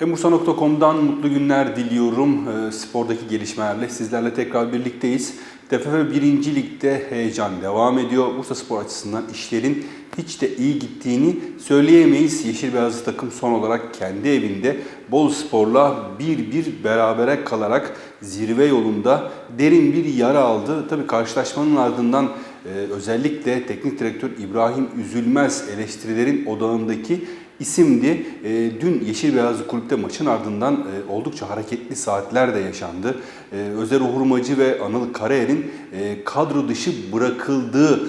Emursa.com'dan mutlu günler diliyorum. Ee, Spordaki gelişmelerle sizlerle tekrar birlikteyiz. TFF 1. Lig'de heyecan devam ediyor. Bursa Spor açısından işlerin hiç de iyi gittiğini söyleyemeyiz. Yeşil Beyazlı takım son olarak kendi evinde Bolu Spor'la 1-1 berabere kalarak zirve yolunda derin bir yara aldı. Tabii karşılaşmanın ardından e, özellikle teknik direktör İbrahim Üzülmez eleştirilerin odağındaki isimdi. E, dün Yeşil Beyazlı Kulüp'te maçın ardından e, oldukça hareketli saatler de yaşandı. E, Özer Uhurmacı ve Anıl Karayel'in e, kadro dışı bırakıldığı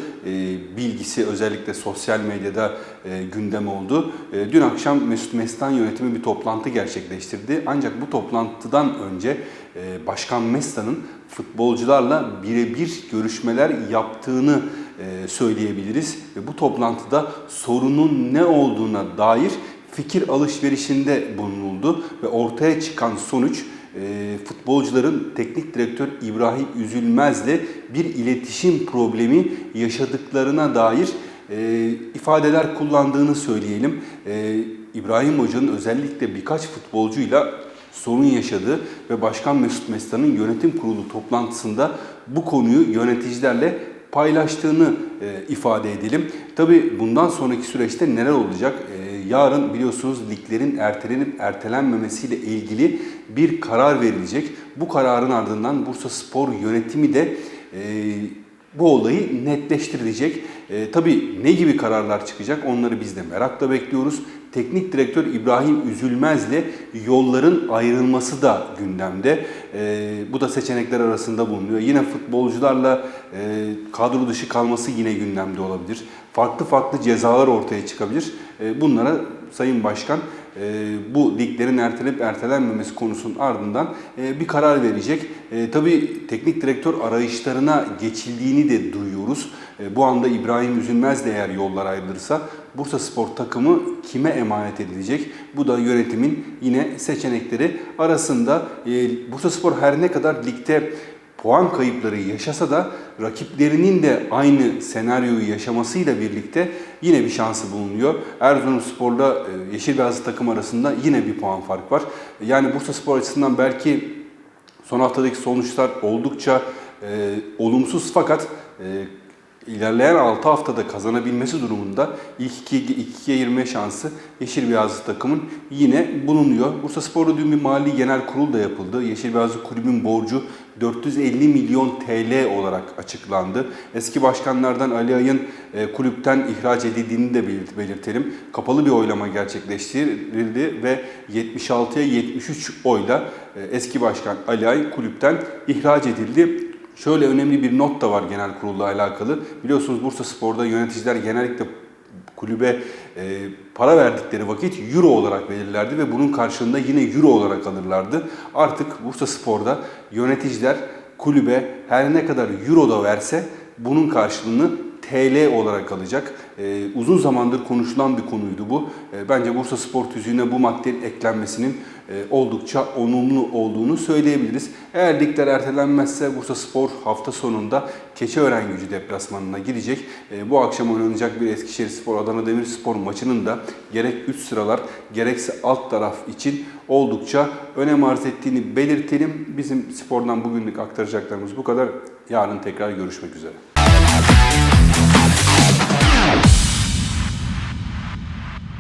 bilgisi özellikle sosyal medyada e, gündem oldu. E, dün akşam Mesut Mestan yönetimi bir toplantı gerçekleştirdi. Ancak bu toplantıdan önce e, Başkan Mestan'ın futbolcularla birebir görüşmeler yaptığını e, söyleyebiliriz. Ve bu toplantıda sorunun ne olduğuna dair fikir alışverişinde bulunuldu ve ortaya çıkan sonuç e, futbolcuların teknik direktör İbrahim Üzülmez'le bir iletişim problemi yaşadıklarına dair e, ifadeler kullandığını söyleyelim. E, İbrahim Hoca'nın özellikle birkaç futbolcuyla sorun yaşadığı ve Başkan Mesut Mestan'ın yönetim kurulu toplantısında bu konuyu yöneticilerle paylaştığını e, ifade edelim. Tabi bundan sonraki süreçte neler olacak? E, yarın biliyorsunuz liglerin ertelenip ertelenmemesiyle ilgili bir karar verilecek. Bu kararın ardından Bursa Spor yönetimi de e, bu olayı netleştirilecek. E, tabii ne gibi kararlar çıkacak onları biz de merakla bekliyoruz. Teknik direktör İbrahim Üzülmez'le yolların ayrılması da gündemde. E, bu da seçenekler arasında bulunuyor. Yine futbolcularla e, kadro dışı kalması yine gündemde olabilir. Farklı farklı cezalar ortaya çıkabilir. E, bunlara Sayın Başkan e, bu liglerin ertelenip ertelenmemesi konusunun ardından e, bir karar verecek. E, tabii teknik direktör arayışlarına geçildiğini de duyuyoruz. E, bu anda İbrahim Üzülmez de eğer yollar ayrılırsa Bursa Spor takımı kime emanet edilecek? Bu da yönetimin yine seçenekleri arasında. E, Bursa Spor her ne kadar ligde puan kayıpları yaşasa da rakiplerinin de aynı senaryoyu yaşamasıyla birlikte yine bir şansı bulunuyor. Erzurumspor'la e, Yeşil Beyazlı takım arasında yine bir puan fark var. Yani Bursa Spor açısından belki son haftadaki sonuçlar oldukça e, olumsuz fakat e, ilerleyen 6 haftada kazanabilmesi durumunda ilk 2'ye girme şansı Yeşil Beyazlı takımın yine bulunuyor. Bursa Spor'da dün bir mali genel kurul da yapıldı. Yeşil Beyazlı kulübün borcu 450 milyon TL olarak açıklandı. Eski başkanlardan Ali Ay'ın e, kulüpten ihraç edildiğini de belirt- belirtelim. Kapalı bir oylama gerçekleştirildi ve 76'ya 73 oyla e, eski başkan Ali Ay kulüpten ihraç edildi. Şöyle önemli bir not da var genel kurulla alakalı. Biliyorsunuz Bursa Spor'da yöneticiler genellikle kulübe e, para verdikleri vakit euro olarak verirlerdi ve bunun karşılığında yine euro olarak alırlardı. Artık Bursa Spor'da yöneticiler kulübe her ne kadar euro da verse bunun karşılığını TL olarak alacak. Ee, uzun zamandır konuşulan bir konuydu bu. Ee, bence Bursa Spor tüzüğüne bu maddenin eklenmesinin e, oldukça olumlu olduğunu söyleyebiliriz. Eğer ligler ertelenmezse Bursa Spor hafta sonunda Keçiören gücü deplasmanına gidecek. Ee, bu akşam oynanacak bir Eskişehir Spor Adana Demirspor maçının da gerek üst sıralar gerekse alt taraf için oldukça önem arz ettiğini belirtelim. Bizim spordan bugünlük aktaracaklarımız bu kadar. Yarın tekrar görüşmek üzere.